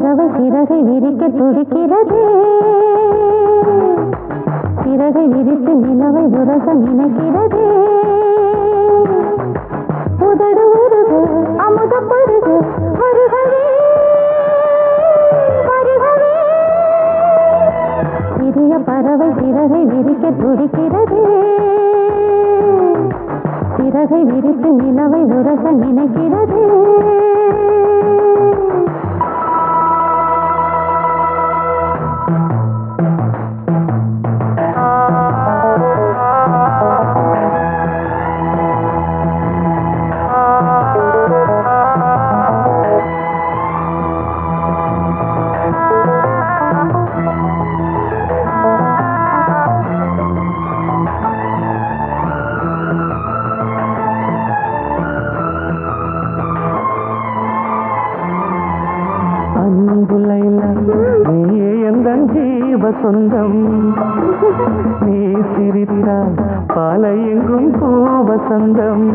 பறவை சிறகை விரிக்க துடிக்கிறது. சிறகை விரித்து நிலவை உரச நினைக்கிறது. உதடு உருக அமுதப்படுக வருகவே வருகவே. சிறிய பறவை சிறகை விரிக்க துடிக்கிறது. சிறகை விரித்து நிலவை உரச நினைக்கிறது. ஜீவ சொந்தம். நீ சிரித்தால் பாலை எங்கும் பூவசந்தம்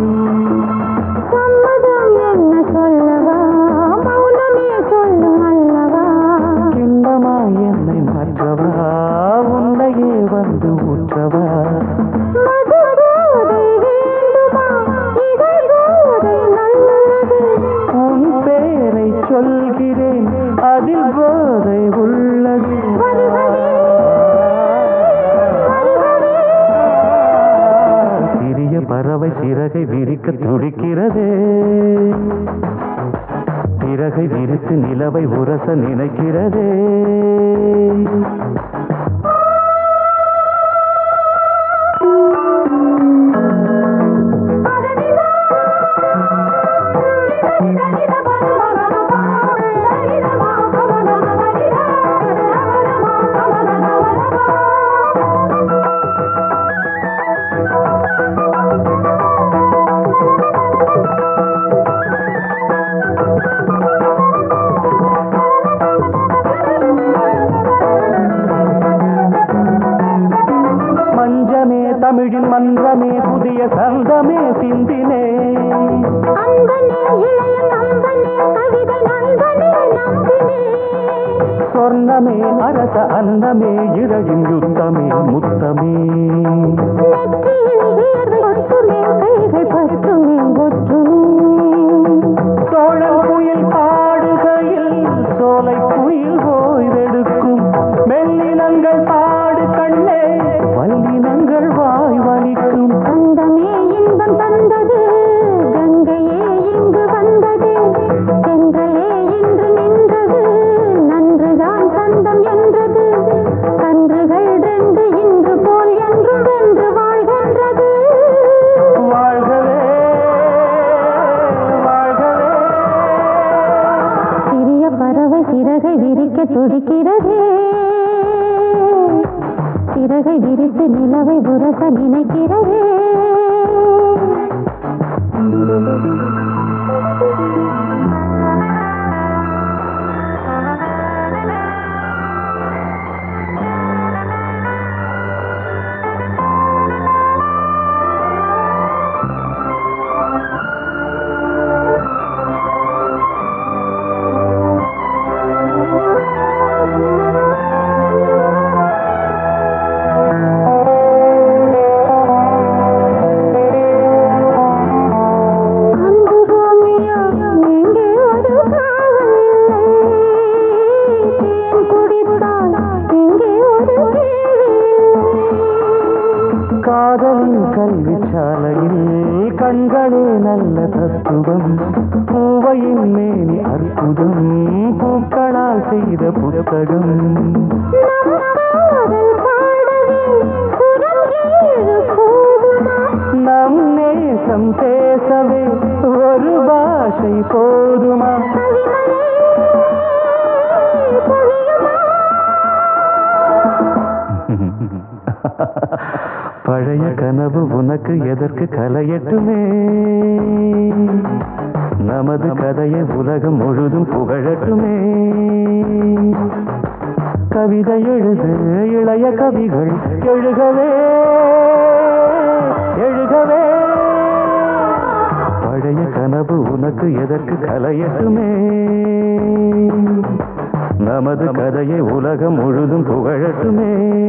சிறகை விரிக்க துடிக்கிறதே. சிறகை விரித்து நிலவை உரச நினைக்கிறதே. சந்தமே சிந்தினே. சொர்ணமே அரச அன்னமே இரழின் யுத்தமே முத்தமே. சிறகை விரிக்க துடிக்கிறதே. சிறகை விரித்து நிலவை உரச நினைக்கிறதே. காதலின் கல்வி சாலையில் கண்களே நல்ல தத்துவம். பூவையின் மேனி அற்புதம். பூக்களால் செய்த புத்தகம். நம் நம் நேசம் பேசவே ஒரு பாஷை போதுமா? கனவு உனக்கு எதற்கு கலையட்டுமே? நமது கதையை உலகம் முழுதும் புகழட்டுமே. கவிதை எழுது இளைய கவிகள் எழுகவே எழுகவே. பழைய கனவு உனக்கு எதற்கு கலையட்டுமே? நமது கதையை உலகம் முழுதும் புகழட்டுமே.